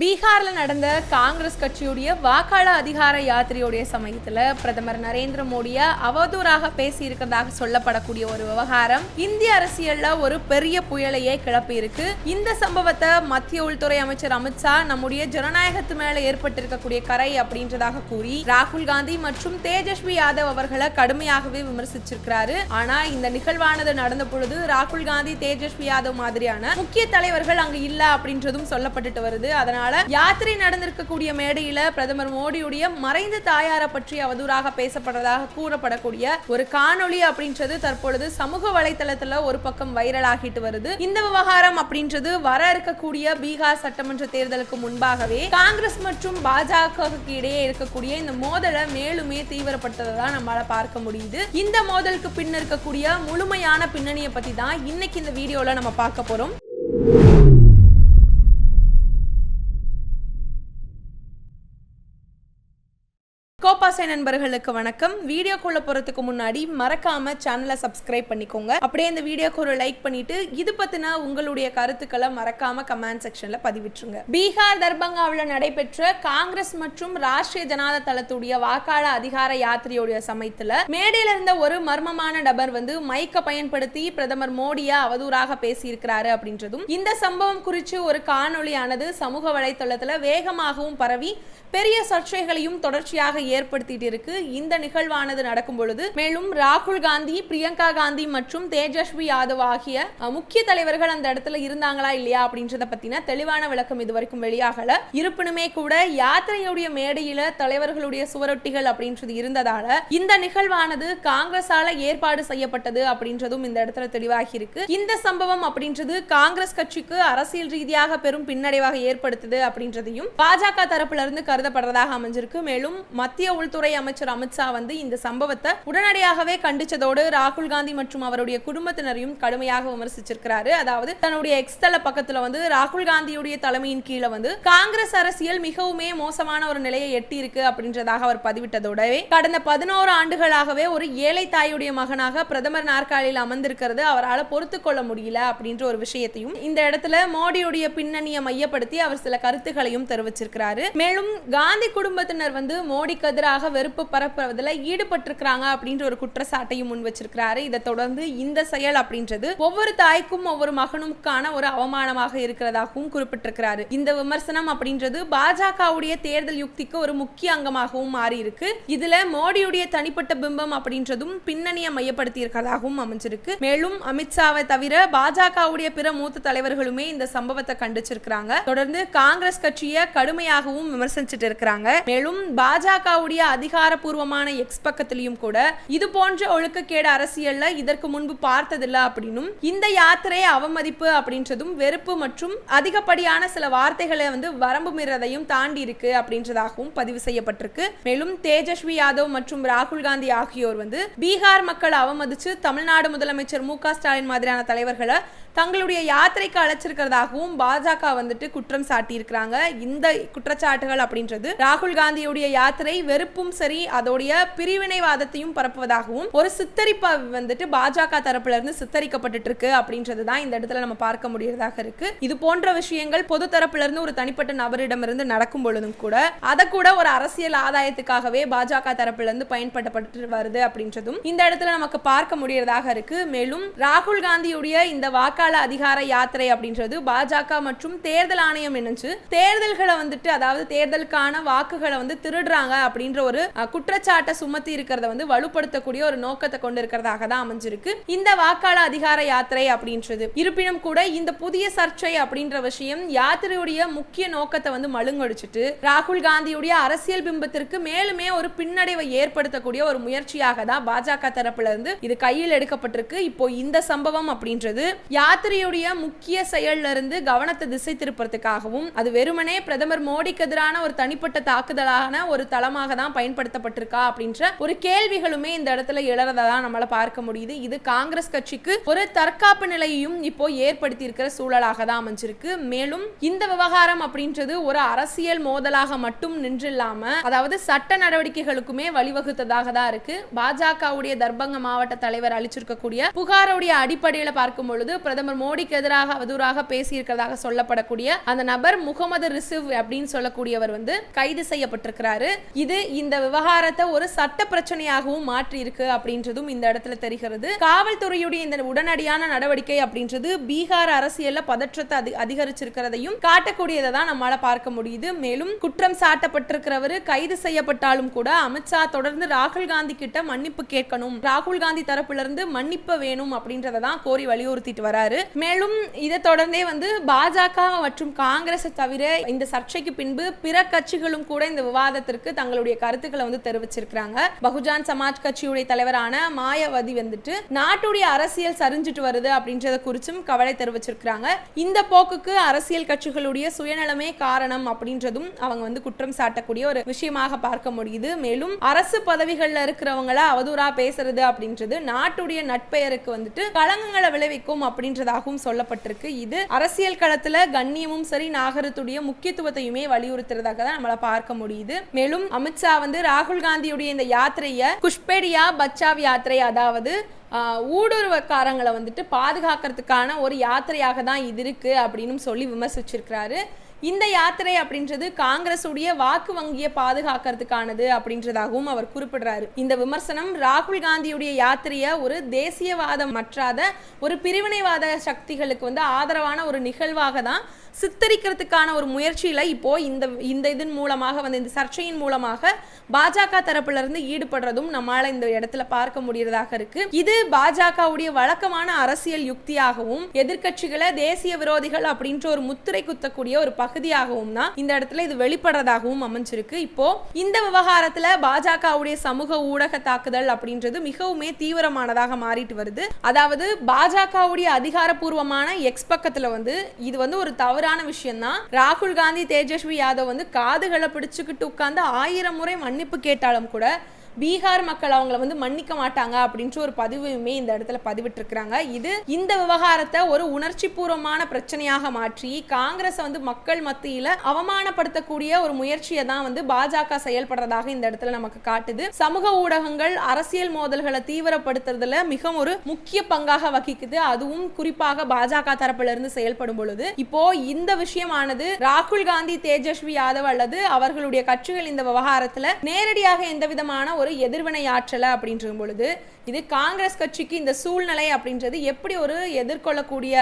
பீகார்ல நடந்த காங்கிரஸ் கட்சியுடைய வாக்காளர் அதிகார யாத்திரையுடைய சமயத்தில் பிரதமர் நரேந்திர மோடியை அவதூறாக பேசி இருக்கிறதாக சொல்லப்படக்கூடிய ஒரு விவகாரம் இந்திய அரசியலில் ஒரு பெரிய புயலையே கிளப்பியிருக்கு. இந்த சம்பவத்தை மத்திய உள்துறை அமைச்சர் அமித்ஷா நம்முடைய ஜனநாயகத்து மேல ஏற்பட்டிருக்கக்கூடிய கரை அப்படின்றதாக கூறி ராகுல் காந்தி மற்றும் தேஜஸ்வி யாதவ் அவர்களை கடுமையாகவே விமர்சிச்சிருக்கிறாரு. ஆனா இந்த நிகழ்வானது நடந்த பொழுது ராகுல் காந்தி தேஜஸ்வி யாதவ் மாதிரியான முக்கிய தலைவர்கள் அங்கு இல்ல அப்படின்றதும் சொல்லப்பட்டுட்டு வருது. அதனால யாத்திரை நடந்திருக்கக்கூடிய மேடையில பிரதமர் மோடியுடைய மறைந்த தாயாரை பற்றி அவதூறாக பேசப்படுறதாக கூறப்படக்கூடிய ஒரு காணொளி அப்படின்றது தற்பொழுது சமூக வலைதளத்துல ஒரு பக்கம் வைரல் ஆகிட்டு வருது. இந்த விவகாரம் அப்படின்றது வர இருக்கக்கூடிய பீகார் சட்டமன்ற தேர்தலுக்கு முன்பாகவே காங்கிரஸ் மற்றும் பாஜகவுக்கு இடையே இருக்கக்கூடிய இந்த மோதலை மேலுமே தீவிரப்படுத்ததை நம்மளால பார்க்க முடியுது. இந்த மோதலுக்கு பின் இருக்கக்கூடிய முழுமையான பின்னணியை பத்தி தான் இன்னைக்கு இந்த வீடியோல நம்ம பார்க்க போறோம். கோபாசை நண்பர்களுக்கு வணக்கம். வீடியோக்குள்ள போறதுக்கு முன்னாடி மறக்காம சேனலை சப்ஸ்கிரைப் பண்ணிக்கோங்க. அப்படியே இந்த வீடியோக்கு ஒரு லைக் பண்ணிட்டு இது பத்தின உங்களுடைய கருத்துக்களை மறக்காம கமெண்ட் செக்ஷன்ல பதிவிட்டுருங்க. பீகார் தர்பங்காவில் நடைபெற்ற காங்கிரஸ் மற்றும் ராஷ்டிரிய ஜனதா தளத்துடைய வாக்காள அதிகார யாத்திரையுடைய சமயத்துல மேடையில இருந்த ஒரு மர்மமான நபர் வந்து மைக்க பயன்படுத்தி பிரதமர் மோடியா அவதூறாக பேசியிருக்கிறாரு அப்படின்றதும் இந்த சம்பவம் குறித்து ஒரு காணொளியானது சமூக வலைத்தளத்துல வேகமாகவும் பரவி பெரிய சர்ச்சைகளையும் தொடர்ச்சியாக ஏற்படுத்திட்டு இருக்கு. இந்த நிகழ்வானது நடக்கும் பொழுது மேலும் ராகுல் காந்தி பிரியங்கா காந்தி மற்றும் தேஜஸ்வி யாதவ் ஆகிய முக்கிய தலைவர்கள் அந்த இடத்துல இருந்தாங்களா இல்லையா அப்படின்றத பத்தின தெளிவான விளக்கம் இதுவரைக்கும் வெளியாகல. இருப்பினுமே கூட யாத்திரையுடைய மேடையில தலைவர்களுடைய சுவரொட்டிகள் அப்படின்றது இருந்ததால இந்த நிகழ்வானது காங்கிரஸால ஏற்பாடு செய்யப்பட்டது அப்படின்றதும் இந்த இடத்துல தெளிவாகி இருக்கு. இந்த சம்பவம் அப்படின்றது காங்கிரஸ் கட்சிக்கு அரசியல் ரீதியாக பெரும் பின்னடைவாக ஏற்படுத்துது அப்படின்றதையும் பாஜக தரப்புல இருந்து கருதப்படுறதாக அமைஞ்சிருக்கு. மேலும் மத்திய உள்துறை அமைச்சர் அமித்ஷா வந்து இந்த சம்பவத்தை உடனடியாகவே கண்டிச்சதோடு ராகுல் காந்தி மற்றும் அவருடைய குடும்பத்தினரையும் கடுமையாக விமர்சிச்சிருக்கிறாரு. அதாவது தன்னுடைய எக்ஸ்தல பக்கத்துல வந்து ராகுல் காந்தியுடைய தலைமையின் கீழே வந்து காங்கிரஸ் அரசியல் மிகவுமே மோசமான ஒரு நிலையை எட்டி இருக்கு அப்படின்றதாக அவர் பதிவிட்டதோடவே கடந்த பதினோரு ஆண்டுகளாகவே ஒரு ஏழை தாயுடைய மகனாக பிரதமர் நாற்காலியில் அமர்ந்திருக்கிறது. அவரால் பொறுத்து கொள்ள முடியல அப்படின்ற ஒரு விஷயத்தையும் இந்த இடத்துல மோடியுடைய பின்னணியை மையப்படுத்தி அவர் சில கருத்துக்களையும் தெரிவிச்சிருக்கிறாரு. மேலும் காந்தி குடும்பத்தினர் வந்து மோடி மோடிக்கு எதிராக வெறுப்பு பரப்புவதில் ஈடுபட்டிருக்கிறாங்க அப்படின்ற ஒரு குற்றச்சாட்டையும் முன் வச்சிருக்கிறாரு. இதை தொடர்ந்து இந்த செயல் அப்படின்றது ஒவ்வொரு தாய்க்கும் ஒவ்வொரு மகனுக்கான ஒரு அவமானமாக இருக்கிறதாகவும் குறிப்பிட்டிருக்கிறாரு. இந்த விமர்சனம் அப்படின்றது பாஜகவுடைய தேர்தல் யுக்திக்கு ஒரு முக்கிய அங்கமாகவும் மாறி இருக்கு இதுல மோடியுடைய தனிப்பட்ட பிம்பம் அப்படின்றதும் பின்னணியை மையப்படுத்தி இருக்கிறதாகவும் அமைஞ்சிருக்கு. மேலும் அமித்ஷாவை தவிர பாஜகவுடைய பிற மூத்த தலைவர்களுமே இந்த சம்பவத்தை கண்டிச்சிருக்கிறாங்க. தொடர்ந்து காங்கிரஸ் கட்சியை கடுமையாகவும் விமர்சிச்சுட்டு இருக்கிறாங்க. மேலும் பாஜக பாஜகவுடைய அதிகாரப்பூர்வமான எக்ஸ் பக்கத்திலையும் கூட இது போன்ற ஒழுக்கக்கேடு அரசியல்ல இதற்கு முன்பு பார்த்ததில்ல அப்படின்னும் இந்த யாத்திரை அவமதிப்பு அப்படின்றதும் வெறுப்பு மற்றும் அதிகப்படியான சில வார்த்தைகளை வந்து வரம்பு மீறதையும் தாண்டி இருக்கு அப்படின்றதாகவும் பதிவு செய்யப்பட்டிருக்கு. மேலும் தேஜஸ்வி யாதவ் மற்றும் ராகுல் காந்தி ஆகியோர் வந்து பீகார் மக்கள் அவமதிச்சு தமிழ்நாடு முதலமைச்சர் மு ஸ்டாலின் மாதிரியான தலைவர்களை தங்களுடைய யாத்திரைக்கு அழைச்சிருக்கிறதாகவும் பாஜக வந்துட்டு குற்றம் சாட்டியிருக்கிறாங்க. இந்த குற்றச்சாட்டுகள் அப்படின்றது ராகுல் காந்தியுடைய யாத்திரை வெறுப்பும் சரி அதோடைய பிரிவினைவாதத்தையும் பரப்புவதாகவும் ஒரு சித்தரிப்பை வந்துட்டு பாஜக தரப்புல இருந்து சித்தரிக்கப்பட்டுட்டு இருக்கு அப்படின்றது தான் இந்த இடத்துல நம்ம பார்க்க முடியறதாக இருக்கு. இது போன்ற விஷயங்கள் பொது தரப்புல இருந்து ஒரு தனிப்பட்ட நபரிடமிருந்து நடக்கும் பொழுதும் கூட அதை கூட ஒரு அரசியல் ஆதாயத்துக்காகவே பாஜக தரப்புல இருந்து பயன்படுத்தப்பட்டு வருது அப்படின்றதும் இந்த இடத்துல நமக்கு பார்க்க முடியறதாக இருக்கு. மேலும் ராகுல் காந்தியுடைய இந்த வாக்காள அதிகார யாத்திரை அப்படின்றது பாஜக மற்றும் தேர்தல் ஆணையம் இணைஞ்சு தேர்தல்களை வந்துட்டு அதாவது தேர்தலுக்கான வாக்குகளை வந்து திருடுறாங்க அப்படின்ற ஒரு குற்றச்சாட்டை சுமத்தி இருக்கிறத வந்து வலுப்படுத்தக்கூடிய ஒரு நோக்கத்தை கொண்டு இருக்கிறதாக தான் அமைஞ்சிருக்கு. இந்த வாக்காளர் அதிகார யாத்திரை அப்படின்றது. இருப்பினும் கூட இந்த புதிய சர்ச்சை அப்படின்ற விஷயம் யாத்திரையுடைய முக்கிய நோக்கத்தை வந்து மழுங்கடிச்சிட்டு ராகுல் காந்தியுடைய அரசியல் பிம்பத்திற்கு மேலுமே ஒரு பின்னடைவை ஏற்படுத்தக்கூடிய ஒரு முயற்சியாக தான் பாஜக தரப்புல இருந்து இது கையில் எடுக்கப்பட்டிருக்கு. இப்போ இந்த சம்பவம் அப்படின்றது யாத்திரையுடைய முக்கிய செயல்ல இருந்து கவனத்தை திசை திருப்பறதுக்காகவும் அது வெறுமனே பிரதமர் மோடிக்கு எதிரான ஒரு தனிப்பட்ட தாக்குதலான ஒரு தளமாக தான் தான் பயன்படுத்தப்பட்டிருக்கா அப்படின்ற ஒரு கேள்விகளுமே இந்த இடத்துல எழறதா நம்மளால பார்க்க முடியுது. இது காங்கிரஸ் கட்சிக்கு ஒரு தற்காப்பு நிலையையும் இப்போ ஏற்படுத்தி இருக்கிற சூழலாக தான் அமைஞ்சிருக்கு. மேலும் இந்த விவகாரம் அப்படின்றது ஒரு அரசியல் மோதலாக மட்டும் நின்றில்லாம அதாவது சட்ட நடவடிக்கைகளுக்குமே வழிவகுத்ததாக தான் இருக்கு. பாஜகவுடைய தர்பங்க மாவட்ட தலைவர் அளிச்சிருக்கக்கூடிய புகாருடைய அடிப்படையில் பார்க்கும் பொழுது பிரதமர் மோடிக்கு எதிராக அவதூறாக பேசியிருக்கிறதாக சொல்லப்படக்கூடிய அந்த நபர் முகமது ரிசிவ் அப்படின்னு சொல்லக்கூடியவர் வந்து கைது செய்யப்பட்டிருக்கிறாரு. இது இந்த விவகாரத்தை ஒரு சட்ட பிரச்சனையாகவும் மாற்றியிருக்கு அப்படின்றதும் இந்த இடத்துல தெரிகிறது. காவல்துறையுடைய இந்த உடனடியான நடவடிக்கை அப்படின்றது பீகார் அரசியல்ல பதற்றத்தை அதி அதிகரிச்சிருக்கிறதையும் காட்டக்கூடியதை தான் நம்மளால பார்க்க முடியுது. மேலும் குற்றம் சாட்டப்பட்டிருக்கிறவர் கைது செய்யப்பட்டாலும் கூட அமித்ஷா தொடர்ந்து ராகுல் காந்தி கிட்ட மன்னிப்பு கேட்கணும். ராகுல் காந்தி தரப்புல இருந்து மன்னிப்பு வேணும் அப்படின்றத தான் கோரி வலியுறுத்திட்டு வராரு. மேலும் இதை தொடர்ந்தே வந்து பாஜக மற்றும் காங்கிரஸ் தவிர இந்த சர்ச்சைக்கு பின்பு பிற கட்சிகளும் கூட இந்த விவாதத்திற்கு தங்களுடைய தங்களுடைய கருத்துக்களை வந்து தெரிவிச்சிருக்கிறாங்க. பகுஜான் சமாஜ் கட்சியுடைய தலைவரான மாயாவதி வந்துட்டு நாட்டுடைய அரசியல் சரிஞ்சிட்டு வருது அப்படின்றத குறிச்சும் கவலை தெரிவிச்சிருக்கிறாங்க. இந்த போக்குக்கு அரசியல் கட்சிகளுடைய சுயநலமே காரணம் அப்படின்றதும் அவங்க வந்து குற்றம் சாட்டக்கூடிய ஒரு விஷயமாக பார்க்க முடியுது. மேலும் அரசு பதவிகள்ல இருக்கிறவங்கள அவதூறா பேசுறது அப்படின்றது நாட்டுடைய நட்பெயருக்கு வந்துட்டு களங்கங்களை விளைவிக்கும் அப்படின்றதாகவும் சொல்லப்பட்டிருக்கு. இது அரசியல் களத்துல கண்ணியமும் சரி நாகரத்துடைய முக்கியத்துவத்தையுமே வலியுறுத்துறதாக தான் நம்மள பார்க்க முடியுது. மேலும் அமித்ஷா வந்து ராகுல் காந்தியுடைய இந்த யாத்திரையை குஷ்பேடியா பச்சாவ் யாத்திரை அதாவது ஊடுருவக்காரங்களை வந்துட்டு பாதுகாக்கிறதுக்கான ஒரு யாத்திரையாக தான் இது இருக்கு அப்படின்னு சொல்லி விமர்சிச்சிருக்கிறாரு. இந்த யாத்திரை அப்படின்றது காங்கிரஸுடைய வாக்கு வங்கியை பாதுகாக்கிறதுக்கானது அப்படின்றதாகவும் அவர் குறிப்பிடுறாரு. இந்த விமர்சனம் ராகுல் காந்தியுடைய யாத்திரையை ஒரு தேசியவாதம் மற்றாத ஒரு பிரிவினைவாத சக்திகளுக்கு வந்து ஆதரவான ஒரு நிகழ்வாக தான் சித்தரிக்கிறதுக்கான ஒரு முயற்சியில இப்போ இந்த இந்த இதன் மூலமாக வந்து இந்த சர்ச்சையின் மூலமாக பாஜக தரப்புல இருந்து ஈடுபடுறதும் நம்மால இந்த இடத்துல பார்க்க முடியறதாக இருக்கு. இது பாஜகவுடைய வழக்கமான அரசியல் யுக்தியாகவும் எதிர்க்கட்சிகளை தேசிய விரோதிகள் அப்படின்ற ஒரு முத்திரை குத்தக்கூடிய ஒரு பகுதியாகவும் தான் இந்த இடத்துல இது வெளிப்படுறதாகவும் அமைஞ்சிருக்கு. இப்போ இந்த விவகாரத்துல பாஜகவுடைய சமூக ஊடக தாக்குதல் அப்படின்றது மிகவுமே தீவிரமானதாக மாறிட்டு வருது. அதாவது பாஜகவுடைய அதிகாரப்பூர்வமான எக்ஸ் பக்கத்துல வந்து இது வந்து ஒரு தவறான விஷயம் தான் ராகுல் காந்தி தேஜஸ்வி யாதவ் வந்து காதுகளை பிடிச்சுக்கிட்டு உட்கார்ந்து ஆயிரம் முறை மன்னிப்பு கேட்டாலும் கூட பீகார் மக்கள் அவங்கள வந்து மன்னிக்க மாட்டாங்க அப்படின்ற ஒரு பதிவுமே இந்த இடத்துல பதிவிட்டிருக்கிறாங்க. இது இந்த விவகாரத்தை ஒரு உணர்ச்சி பூர்வமான பிரச்சனையாக மாற்றி காங்கிரஸ் வந்து மக்கள் மத்தியில அவமானப்படுத்தக்கூடிய ஒரு முயற்சியை தான் வந்து பாஜக செயல்படுறதாக இந்த இடத்துல நமக்கு காட்டுது. சமூக ஊடகங்கள் அரசியல் மோதல்களை தீவிரப்படுத்துறதுல மிக ஒரு முக்கிய பங்காக வகிக்குது. அதுவும் குறிப்பாக பாஜக தரப்புல இருந்து செயல்படும் பொழுது. இப்போ இந்த விஷயமானது ராகுல் காந்தி தேஜஸ்வி யாதவ் அல்லது அவர்களுடைய கட்சிகள் இந்த விவகாரத்துல நேரடியாக எந்த விதமான ஒரு எதிர்வினை ஆற்றலை அப்படின்ற பொழுது இது காங்கிரஸ் கட்சிக்கு இந்த சூழ்நிலை அப்படின்றது எப்படி ஒரு எதிர்கொள்ளக்கூடிய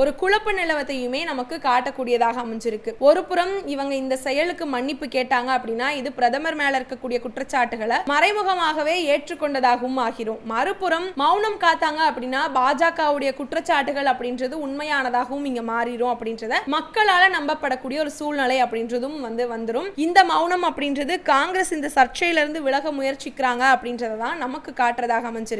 ஒரு குழப்ப நிலவத்தையுமே நமக்கு காட்டக்கூடியதாக அமைஞ்சிருக்கு. ஒரு புறம் இவங்க இந்த செயலுக்கு மன்னிப்பு கேட்டாங்க அப்படின்னா இது பிரதமர் மேல இருக்கக்கூடிய குற்றச்சாட்டுகளை மறைமுகமாகவே ஏற்றுக்கொண்டதாகவும் ஆகிரும். மறுபுறம் மௌனம் காத்தாங்க அப்படின்னா பாஜகவுடைய குற்றச்சாட்டுகள் அப்படின்றது உண்மையானதாகவும் இங்க மாறிடும் அப்படின்றத மக்களால நம்பப்படக்கூடிய ஒரு சூழ்நிலை அப்படின்றதும் வந்து வந்துடும் இந்த மௌனம் அப்படின்றது காங்கிரஸ் இந்த சர்ச்சையில இருந்து விலக முயற்சிக்கிறாங்க அப்படின்றத தான் நமக்கு காட்டுறதாக அமைஞ்சிருக்கு.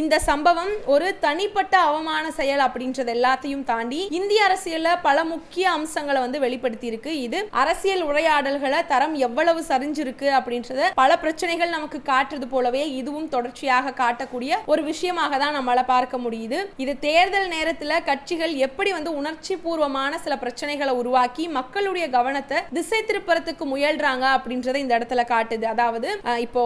இந்த சம்பவம் ஒரு தனிப்பட்ட அவமான செயல் அப்படின்றது எல்லாத்தையும் தாண்டி இந்திய அரசியல்ல பல முக்கிய அம்சங்களை வந்து வெளிப்படுத்தி இருக்கு இது அரசியல் உரையாடல்களை தரம் எவ்வளவு சரிஞ்சிருக்கு அப்படின்றத பல பிரச்சனைகள் நமக்கு காட்டுறது போலவே இதுவும் தொடர்ச்சியாக காட்டக்கூடிய ஒரு விஷயமாக தான் நம்மளால பார்க்க முடியுது. இது தேர்தல் நேரத்துல கட்சிகள் எப்படி வந்து உணர்ச்சி பூர்வமான சில பிரச்சனைகளை உருவாக்கி மக்களுடைய கவனத்தை திசை திருப்புறத்துக்கு முயல்றாங்க அப்படின்றத இந்த இடத்துல காட்டுது. அதாவது இப்போ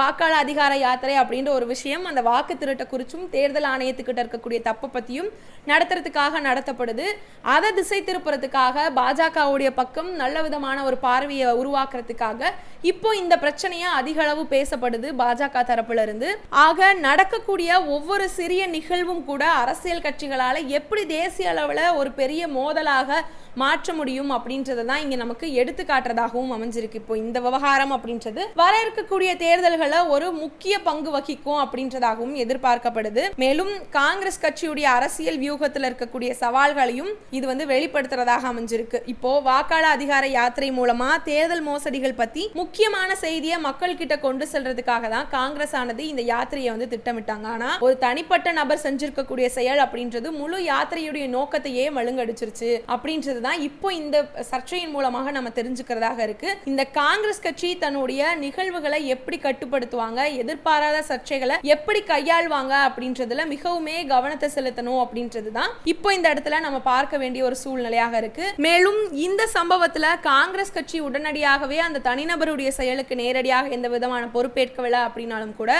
வாக்காளர் அதிகார யாத்திரை அப்படின்ற ஒரு விஷயம் அந்த வாக்கு திருட்ட குறிச்சும் தேர்தல் ஆணையத்துக்கிட்ட இருக்கக்கூடிய தப்பை பற்றியும் நடத்துறதுக்காக நடத்தப்படுது. அதை திசை திருப்புறதுக்காக பாஜகவுடைய பக்கம் நல்ல விதமான ஒரு பார்வையை உருவாக்குறதுக்காக இப்போ இந்த பிரச்சனையா அதிக அளவு பேசப்படுது பாஜக தரப்புல இருந்து ஆக நடக்கக்கூடிய ஒவ்வொரு சிறிய நிகழ்வும் கூட அரசியல் கட்சிகளால எப்படி தேசிய அளவுல ஒரு பெரிய மோதலாக மாற்ற முடியும் அப்படின்றத தான் இங்க நமக்கு எடுத்து காட்டுறதாகவும் அமைஞ்சிருக்கு. இப்போ இந்த விவகாரம் அப்படின்றது வர இருக்கக்கூடிய தேர்தல்களை ஒரு முக்கிய பங்கு வகிக்கும் அப்படின்றதாகவும் எதிர்பார்க்கப்படுது. மேலும் காங்கிரஸ் கட்சியுடைய அரசியல் வியூகத்தில் இருக்கக்கூடிய சவால்களையும் இது வந்து வெளிப்படுத்துறதாக அமைஞ்சிருக்கு. இப்போ வாக்காள அதிகார யாத்திரை மூலமா தேர்தல் மோசடிகள் பத்தி முக்கியமான செய்தியை மக்கள் கிட்ட கொண்டு செல்றதுக்காக தான் காங்கிரஸ் ஆனது இந்த யாத்திரையை வந்து திட்டமிட்டாங்க. ஆனா ஒரு தனிப்பட்ட நபர் செஞ்சிருக்கக்கூடிய செயல் அப்படின்றது முழு யாத்திரையுடைய நோக்கத்தையே மழுங்கடிச்சிருச்சு அப்படின்றது தான் இப்போ இந்த சர்ச்சையின் மூலமாக நம்ம தெரிஞ்சுக்கிறதாக இருக்கு. இந்த காங்கிரஸ் கட்சி தன்னுடைய நிகழ்வுகளை எப்படி கட்டுப்படுத்துவாங்க எதிர்பாராத சர்ச்சைகளை எப்படி கையாள்வாங்க அப்படின்றதுல மிகவுமே கவனத்தை செலுத்தணும் அப்படின்றது தான் இப்போ இந்த இடத்துல நம்ம பார்க்க வேண்டிய ஒரு சூழ்நிலையாக இருக்கு. மேலும் இந்த சம்பவத்துல காங்கிரஸ் கட்சி உடனடியாகவே அந்த தனிநபருடைய செயலுக்கு நேரடியாக எந்த விதமான பொறுப்பேற்கவில்லை அப்படின்னாலும் கூட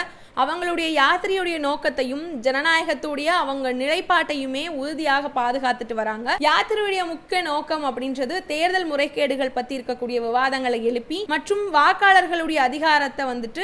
அவங்களுடைய யாத்திரையுடைய நோக்கத்தையும் ஜனநாயகத்துடைய அவங்க நிலைப்பாட்டையுமே உறுதியாக பாதுகாத்துட்டு வராங்க. யாத்திரையுடைய முக்கிய நோக்கம் அப்படின்றது தேர்தல் முறைகேடுகள் பத்தி இருக்கக்கூடிய விவாதங்களை எழுப்பி மற்றும் வாக்காளர்களுடைய அதிகாரத்தை வந்துட்டு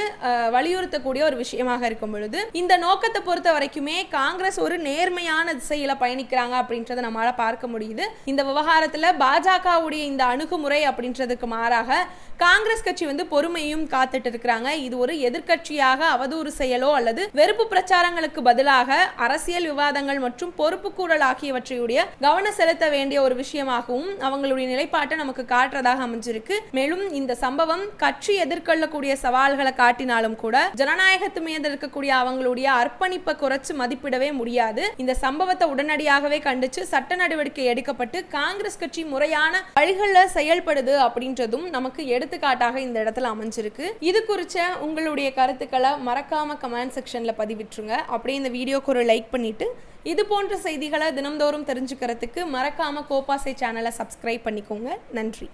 வலியுறுத்தக்கூடிய ஒரு விஷயமாக இருக்கும் பொழுது இந்த நோக்கத்தை பொறுத்த வரைக்குமே காங்கிரஸ் ஒரு நேர்மையான திசையில பயணிக்கிறாங்க அப்படின்றத நம்மளால பார்க்க முடியுது. இந்த விவகாரத்துல பாஜகவுடைய இந்த அணுகுமுறை அப்படின்றதுக்கு மாறாக காங்கிரஸ் கட்சி வந்து பொறுமையும் காத்துட்டு இருக்கிறாங்க. இது ஒரு எதிர்கட்சியாக அவதூறு செயலோ அல்லது வெறுப்பு பிரச்சாரங்களுக்கு பதிலாக அரசியல் விவாதங்கள் மற்றும் பொறுப்புக்கூறல் ஆகியவற்றையுடைய கவனம் செலுத்த வேண்டிய ஒரு விஷயமாக விஷயமாகவும் அவங்களுடைய நிலைப்பாட்டை நமக்கு காட்டுறதாக அமைஞ்சிருக்கு. மேலும் இந்த சம்பவம் கட்சி எதிர்கொள்ளக்கூடிய சவால்களை காட்டினாலும் கூட ஜனநாயகத்து மீது இருக்கக்கூடிய அவங்களுடைய அர்ப்பணிப்பை குறைச்சு மதிப்பிடவே முடியாது. இந்த சம்பவத்தை உடனடியாகவே கண்டிச்சு சட்ட நடவடிக்கை எடுக்கப்பட்டு காங்கிரஸ் கட்சி முறையான வழிகளில் செயல்படுது அப்படின்றதும் நமக்கு எடுத்துக்காட்டாக இந்த இடத்துல அமைஞ்சிருக்கு. இது குறித்த உங்களுடைய கருத்துக்களை மறக்காம கமெண்ட் செக்ஷன்ல பதிவிட்டுருங்க. அப்படியே இந்த வீடியோக்கு ஒரு லைக் பண்ணிட்டு இது போன்ற செய்திகளை தினம்தோறும் தெரிஞ்சுக்கிறதுக்கு மறக்காம கோபாசை சேனலை சப்ஸ்கிரைப் பண்ணிக்கோங்க. நன்றி.